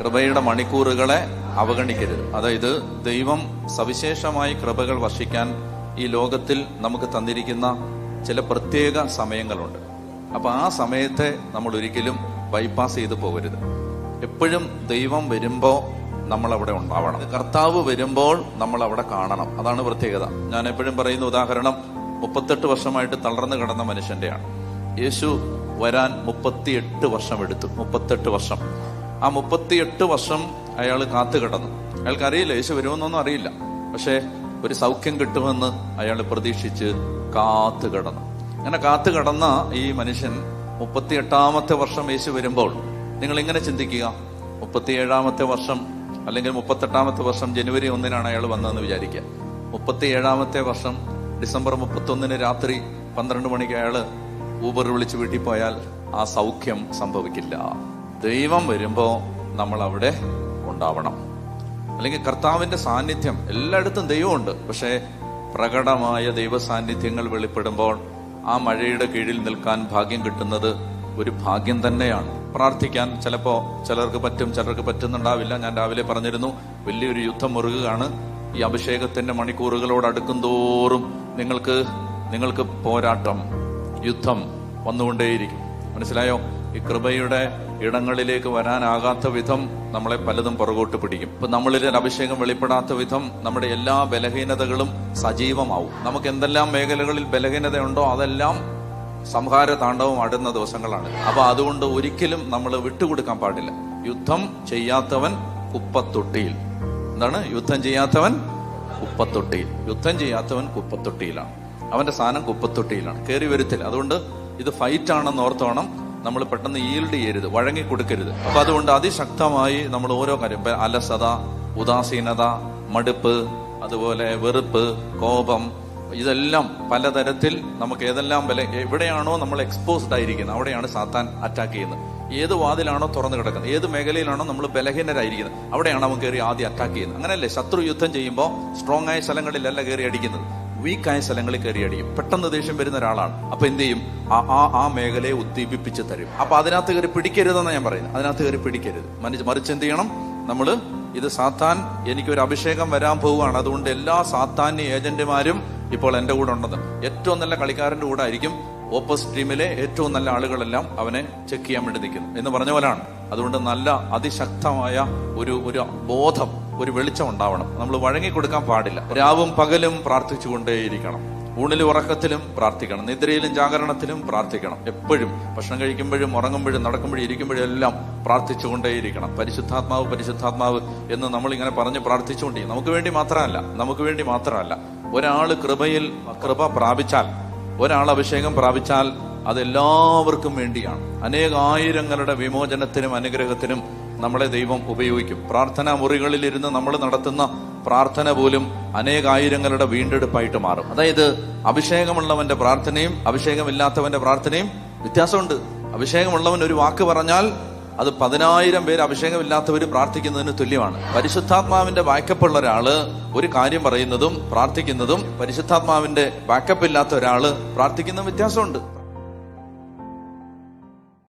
കൃപയുടെ മണിക്കൂറുകളെ അവഗണിക്കരുത്. അതായത് ദൈവം സവിശേഷമായി കൃപകൾ വർഷിക്കാൻ ഈ ലോകത്തിൽ നമുക്ക് തന്നിരിക്കുന്ന ചില പ്രത്യേക സമയങ്ങളുണ്ട്. അപ്പൊ ആ സമയത്തെ നമ്മൾ ഒരിക്കലും ബൈപ്പാസ് ചെയ്തു പോകരുത്. എപ്പോഴും ദൈവം വരുമ്പോ നമ്മൾ അവിടെ ഉണ്ടാവണം. കർത്താവ് വരുമ്പോൾ നമ്മൾ അവിടെ കാണണം. അതാണ് പ്രത്യേകത. ഞാൻ എപ്പോഴും പറയുന്ന ഉദാഹരണം മുപ്പത്തെട്ട് വർഷമായിട്ട് തളർന്നു കിടന്ന മനുഷ്യന്റെയാണ്. യേശു വരാൻ മുപ്പത്തിയെട്ട് വർഷം എടുത്തു മുപ്പത്തെട്ട് വർഷം. ആ മുപ്പത്തിയെട്ട് വർഷം അയാൾ കാത്തു കിടന്നു അയാൾക്ക് അറിയില്ല യേശു വരുമെന്നൊന്നും അറിയില്ല. പക്ഷേ ഒരു സൗഖ്യം കിട്ടുമെന്ന് അയാൾ പ്രതീക്ഷിച്ച് കാത്തു കിടന്നു അങ്ങനെ കാത്തു കിടന്ന ഈ മനുഷ്യൻ മുപ്പത്തിയെട്ടാമത്തെ വർഷം യേശു വരുമ്പോൾ നിങ്ങൾ ഇങ്ങനെ ചിന്തിക്കുക. മുപ്പത്തിയേഴാമത്തെ വർഷം അല്ലെങ്കിൽ മുപ്പത്തെട്ടാമത്തെ വർഷം ജനുവരി ഒന്നിനാണ് അയാൾ വന്നതെന്ന് വിചാരിക്കുക. മുപ്പത്തിയേഴാമത്തെ വർഷം ഡിസംബർ മുപ്പത്തൊന്നിന് രാത്രി പന്ത്രണ്ട് മണിക്ക് അയാൾ ഊബർ വിളിച്ച് വീട്ടിൽ പോയാൽ ആ സൗഖ്യം സംഭവിക്കില്ല. ദൈവം വരുമ്പോൾ നമ്മൾ അവിടെ ഉണ്ടാവണം. അല്ലെങ്കിൽ കർത്താവിന്റെ സാന്നിധ്യം എല്ലായിടത്തും ദൈവമുണ്ട്. പക്ഷേ പ്രകടമായ ദൈവ സാന്നിധ്യങ്ങൾ വെളിപ്പെടുമ്പോൾ ആ മഴയുടെ കീഴിൽ നിൽക്കാൻ ഭാഗ്യം കിട്ടുന്നത് ഒരു ഭാഗ്യം തന്നെയാണ്. പ്രാർത്ഥിക്കാൻ ചിലപ്പോ ചിലർക്ക് പറ്റും ചിലർക്ക് പറ്റുന്നുണ്ടാവില്ല. ഞാൻ രാവിലെ പറഞ്ഞിരുന്നു വലിയൊരു യുദ്ധം മുറുകുകയാണ്. ഈ അഭിഷേകത്തിന്റെ മണിക്കൂറുകളോട് അടുക്കും തോറും നിങ്ങൾക്ക് നിങ്ങൾക്ക് പോരാട്ടം യുദ്ധം വന്നുകൊണ്ടേയിരിക്കും. മനസ്സിലായോ? ഈ കൃപയുടെ ഇടങ്ങളിലേക്ക് വരാനാകാത്ത വിധം നമ്മളെ പലതും പുറകോട്ട് പിടിക്കും. ഇപ്പൊ നമ്മളിൽ അഭിഷേകം വെളിപ്പെടാത്ത വിധം നമ്മുടെ എല്ലാ ബലഹീനതകളും സജീവമാവും. നമുക്ക് എന്തെല്ലാം മേഖലകളിൽ ബലഹീനതയുണ്ടോ അതെല്ലാം സംഹാര താണ്ഡവം ആടുന്ന ദിവസങ്ങളാണ്. അപ്പൊ അതുകൊണ്ട് ഒരിക്കലും നമ്മൾ വിട്ടുകൊടുക്കാൻ പാടില്ല. യുദ്ധം ചെയ്യാത്തവൻ കുപ്പത്തൊട്ടിയിൽ. എന്താണ്? യുദ്ധം ചെയ്യാത്തവൻ കുപ്പത്തൊട്ടിയിൽ. യുദ്ധം ചെയ്യാത്തവൻ കുപ്പത്തൊട്ടിയിലാണ്. അവന്റെ സ്ഥാനം കുപ്പത്തൊട്ടിയിലാണ്. കയറി വരുത്തില്ല അതുകൊണ്ട് ഇത് ഫൈറ്റ് ആണെന്ന് ഓർത്തോണം. നമ്മൾ പെട്ടെന്ന് ഈൽഡ് ചെയ്യരുത് വഴങ്ങി കൊടുക്കരുത്. അപ്പൊ അതുകൊണ്ട് അതിശക്തമായി നമ്മൾ ഓരോ കാര്യം അലസത ഉദാസീനത മടുപ്പ് അതുപോലെ വെറുപ്പ് കോപം ഇതെല്ലാം പലതരത്തിൽ നമുക്ക് ഏതെല്ലാം വില എവിടെയാണോ നമ്മൾ എക്സ്പോസ്ഡ് ആയിരിക്കുന്നത് അവിടെയാണ് സാത്താൻ അറ്റാക്ക് ചെയ്യുന്നത്. ഏത് വാതിലാണോ തുറന്നു കിടക്കുന്നത് ഏത് മേഖലയിലാണോ നമ്മൾ ബലഹീനരായിരിക്കുന്നത് അവിടെയാണ് അവൻ കയറി ആദ്യം അറ്റാക്ക് ചെയ്യുന്നത്. അങ്ങനെയല്ലേ? ശത്രു യുദ്ധം ചെയ്യുമ്പോൾ സ്ട്രോങ് ആയ സ്ഥലങ്ങളിലല്ല കയറി അടിക്കുന്നത്. വീക്കായ സ്ഥലങ്ങളിൽ കയറി അടിയും. പെട്ടെന്ന് ദേഷ്യം വരുന്ന ഒരാളാണ്. അപ്പൊ എന്ത് ചെയ്യും? ആ ആ ആ മേഖലയെ ഉദ്ദീപിപ്പിച്ച് തരും. അപ്പൊ അതിനകത്ത് കയറി പിടിക്കരുതെന്നാണ് ഞാൻ പറയുന്നത്. അതിനകത്ത് കയറി പിടിക്കരുത്. മറിച്ച് മറിച്ച് എന്ത് ചെയ്യണം? നമ്മൾ ഇത് സാത്താൻ എനിക്ക് ഒരു അഭിഷേകം വരാൻ പോവുകയാണ്. അതുകൊണ്ട് എല്ലാ സാത്താന്യ ഏജന്റുമാരും ഇപ്പോൾ എന്റെ കൂടെ ഉണ്ടെന്ന്. ഏറ്റവും നല്ല കളിക്കാരന്റെ കൂടെ ആയിരിക്കും. ഓപ്പോസിറ്റ് ടീമിലെ ഏറ്റവും നല്ല ആളുകളെല്ലാം അവനെ ചെക്ക് ചെയ്യാൻ വേണ്ടി നിൽക്കുന്നു എന്ന് പറഞ്ഞ പോലാണ്. അതുകൊണ്ട് നല്ല അതിശക്തമായ ഒരു ഒരു ബോധം ഒരു വെളിച്ചം ഉണ്ടാവണം. നമ്മൾ വഴങ്ങി കൊടുക്കാൻ പാടില്ല. രാവും പകലും പ്രാർത്ഥിച്ചുകൊണ്ടേയിരിക്കണം. ഊണിലും ഉറക്കത്തിലും പ്രാർത്ഥിക്കണം. നിദ്രയിലും ജാഗരണത്തിലും പ്രാർത്ഥിക്കണം. എപ്പോഴും ഭക്ഷണം കഴിക്കുമ്പോഴും ഉറങ്ങുമ്പോഴും നടക്കുമ്പോഴും ഇരിക്കുമ്പോഴും എല്ലാം പ്രാർത്ഥിച്ചുകൊണ്ടേയിരിക്കണം. പരിശുദ്ധാത്മാവ് പരിശുദ്ധാത്മാവ് എന്ന് നമ്മൾ ഇങ്ങനെ പറഞ്ഞ് പ്രാർത്ഥിച്ചുകൊണ്ടിരിക്കും നമുക്ക് വേണ്ടി മാത്രമല്ല നമുക്ക് വേണ്ടി മാത്രമല്ല. ഒരാൾ കൃപയിൽ കൃപ പ്രാപിച്ചാൽ ഒരാൾ അഭിഷേകം പ്രാപിച്ചാൽ അതെല്ലാവർക്കും വേണ്ടിയാണ്. അനേകായിരങ്ങളുടെ വിമോചനത്തിനും അനുഗ്രഹത്തിനും നമ്മളെ ദൈവം ഉപയോഗിക്കും. പ്രാർത്ഥനാ മുറികളിൽ ഇരുന്ന് നമ്മൾ നടത്തുന്ന പ്രാർത്ഥന പോലും അനേകായിരങ്ങളുടെ വീണ്ടെടുപ്പായിട്ട് മാറും. അതായത് അഭിഷേകമുള്ളവന്റെ പ്രാർത്ഥനയും അഭിഷേകമില്ലാത്തവന്റെ പ്രാർത്ഥനയും വ്യത്യാസമുണ്ട്. അഭിഷേകമുള്ളവൻ ഒരു വാക്ക് പറഞ്ഞാൽ അത് പതിനായിരം പേര് അഭിഷേകമില്ലാത്തവർ പ്രാർത്ഥിക്കുന്നതിന് തുല്യമാണ്. പരിശുദ്ധാത്മാവിന്റെ ബാക്കപ്പ് ഉള്ള ഒരാൾ ഒരു കാര്യം പറയുന്നതും പ്രാർത്ഥിക്കുന്നതും പരിശുദ്ധാത്മാവിന്റെ ബാക്കപ്പ് ഇല്ലാത്ത ഒരാൾ പ്രാർത്ഥിക്കുന്നതും വ്യത്യാസമുണ്ട്.